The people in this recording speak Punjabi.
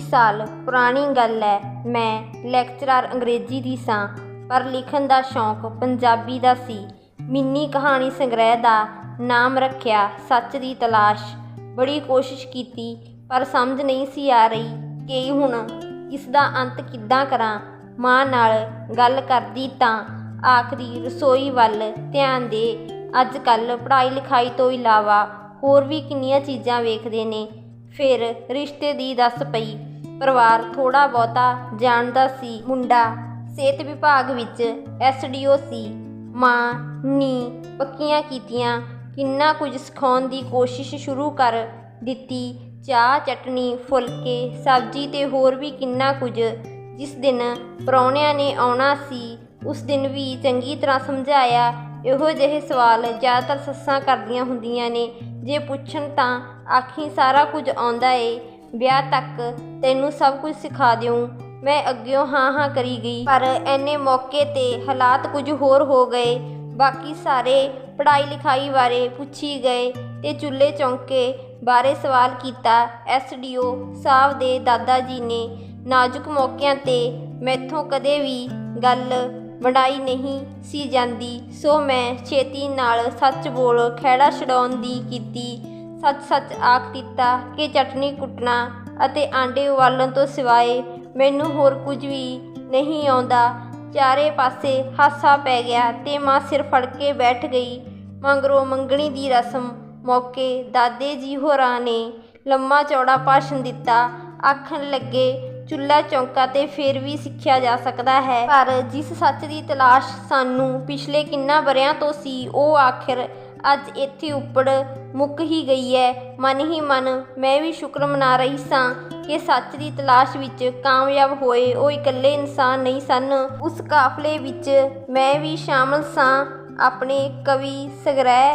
ਸਾਲ ਪੁਰਾਣੀ ਗੱਲ ਹੈ ਮੈਂ ਲੈਕਚਰਾਰ ਅੰਗਰੇਜ਼ੀ ਦੀ ਸਾਂ, ਪਰ ਲਿਖਣ ਦਾ ਸ਼ੌਂਕ ਪੰਜਾਬੀ ਦਾ ਸੀ। ਮਿੰਨੀ ਕਹਾਣੀ ਸੰਗ੍ਰਹਿ ਦਾ ਨਾਮ ਰੱਖਿਆ ਸੱਚ ਦੀ ਤਲਾਸ਼। ਬੜੀ ਕੋਸ਼ਿਸ਼ ਕੀਤੀ, ਪਰ ਸਮਝ ਨਹੀਂ ਸੀ ਆ ਰਹੀ ਕਿ ਹੁਣ ਇਸ ਦਾ ਅੰਤ ਕਿੱਦਾਂ ਕਰਾਂ। ਮਾਂ ਨਾਲ ਗੱਲ ਕਰਦੀ ਤਾਂ ਆਖਰੀ ਰਸੋਈ ਵੱਲ ਧਿਆਨ ਦੇ। ਅੱਜ ਕੱਲ੍ਹ ਪੜ੍ਹਾਈ ਲਿਖਾਈ ਤੋਂ ਇਲਾਵਾ ਹੋਰ ਵੀ ਕਿੰਨੀਆਂ ਚੀਜ਼ਾਂ ਵੇਖਦੇ ਨੇ ਫਿਰ ਰਿਸ਼ਤੇ ਦੀ ਦੱਸ ਪਈ ਪਰਿਵਾਰ ਥੋੜਾ ਬਹੁਤਾ ਜਾਣਦਾ ਸੀ, ਮੁੰਡਾ ਸਿਹਤ ਵਿਭਾਗ ਵਿੱਚ ਐਸਡੀਓ ਸੀ। ਮਾਂ ਨੀ ਪੱਕੀਆਂ ਕੀਤੀਆਂ, ਕਿੰਨਾ ਕੁਝ ਸਿਖਾਉਣ ਦੀ ਕੋਸ਼ਿਸ਼ ਸ਼ੁਰੂ ਕਰ ਦਿੱਤੀ। ਚਾਹ ਚਟਣੀ ਫੁਲਕੇ, ਸਬਜ਼ੀ ਤੇ ਹੋਰ ਵੀ ਕਿੰਨਾ ਕੁਝ ਜਿਸ ਦਿਨ ਪ੍ਰਾਹੁਣਿਆਂ ਨੇ ਆਉਣਾ ਸੀ, ਉਸ ਦਿਨ ਵੀ ਚੰਗੀ ਤਰ੍ਹਾਂ ਸਮਝਾਇਆ। ਇਹੋ ਜਿਹੇ ਸਵਾਲ ਜ਼ਿਆਦਾਤਰ ਸੱਸਾਂ ਕਰਦੀਆਂ ਹੁੰਦੀਆਂ ਨੇ। ਜੇ ਪੁੱਛਣ ਤਾਂ ਆਖੀ ਸਾਰਾ ਕੁਝ ਆਉਂਦਾ ਏ। ਵਿਆਹ ਤੱਕ ਤੈਨੂੰ ਸਭ ਕੁਝ ਸਿਖਾ ਦਿਉ ਮੈਂ ਅੱਗਿਓਂ ਹਾਂ ਹਾਂ ਕਰੀ ਗਈ, ਪਰ ਐਨੇ ਮੌਕੇ ਤੇ ਹਾਲਾਤ ਕੁਝ ਹੋਰ ਹੋ ਗਏ। ਬਾਕੀ ਸਾਰੇ ਪੜ੍ਹਾਈ ਲਿਖਾਈ ਬਾਰੇ ਪੁੱਛੀ ਗਏ ਤੇ ਚੁੱਲ੍ਹੇ ਚੌਂਕੇ ਬਾਰੇ ਸਵਾਲ ਕੀਤਾ। ਐਸਡੀਓ ਸਾਹਿਬ ਦੇ ਦਾਦਾ ਜੀ ਨੇ ਨਾਜ਼ੁਕ ਮੌਕਿਆਂ ਤੇ ਮੈਥੋਂ ਕਦੇ ਵੀ ਗੱਲ ਵੰਡਾਈ ਨਹੀਂ ਸੀ ਜਾਂਦੀ। ਸੋ ਮੈਂ ਛੇਤੀ ਨਾਲ ਸੱਚ ਬੋਲ ਖਹਿੜਾ ਛਡਾਉਣ ਦੀ ਕੀਤੀ। ਸੱਚ ਸੱਚ ਆਖ ਦਿੱਤਾ ਕਿ ਚਟਨੀ ਕੁੱਟਣਾ ਅਤੇ ਆਂਡੇ ਉਬਾਲਣ ਤੋਂ ਸਿਵਾਏ ਮੈਨੂੰ ਹੋਰ ਕੁਝ ਵੀ ਨਹੀਂ ਆਉਂਦਾ। ਚਾਰੇ ਪਾਸੇ ਹਾਸਾ ਪੈ ਗਿਆ ਤੇ ਮਾਂ ਸਿਰ ਫੜ ਕੇ ਬੈਠ ਗਈ। ਮੰਗਰੋ ਮੰਗਣੀ ਦੀ ਰਸਮ ਮੌਕੇ ਦਾਦੇ ਜੀ ਹੋਰਾਂ ਨੇ ਲੰਮਾ ਚੌੜਾ ਭਾਸ਼ਣ ਦਿੱਤਾ। ਆਖਣ ਲੱਗੇ, ਚੁੱਲ੍ਹਾ ਚੌਂਕਾ ਤੇ ਫਿਰ ਵੀ ਸਿੱਖਿਆ ਜਾ ਸਕਦਾ ਹੈ। ਪਰ ਜਿਸ ਸੱਚ ਦੀ ਤਲਾਸ਼ ਸਾਨੂੰ ਪਿਛਲੇ ਕਿੰਨਾ ਬਰਿਆਂ ਤੋਂ ਸੀ, ਉਹ ਆਖਿਰ ਅੱਜ ਇੱਥੇ ਉੱਪੜ ਮੁੱਕ ਹੀ ਗਈ ਹੈ ਮਨ ਹੀ ਮਨ, ਮੈਂ ਵੀ ਸ਼ੁਕਰ ਮਨਾ ਰਹੀ ਸਾਂ ਕਿ ਸੱਚ ਦੀ ਤਲਾਸ਼ ਵਿੱਚ ਕਾਮਯਾਬ ਹੋਏ ਉਹ ਇਕੱਲੇ ਇਨਸਾਨ ਨਹੀਂ ਸਨ। ਉਸ ਕਾਫਲੇ ਵਿੱਚ ਮੈਂ ਵੀ ਸ਼ਾਮਲ ਸਾਂ। ਆਪਣੇ ਕਵੀ ਸੰਗ੍ਰਹਿ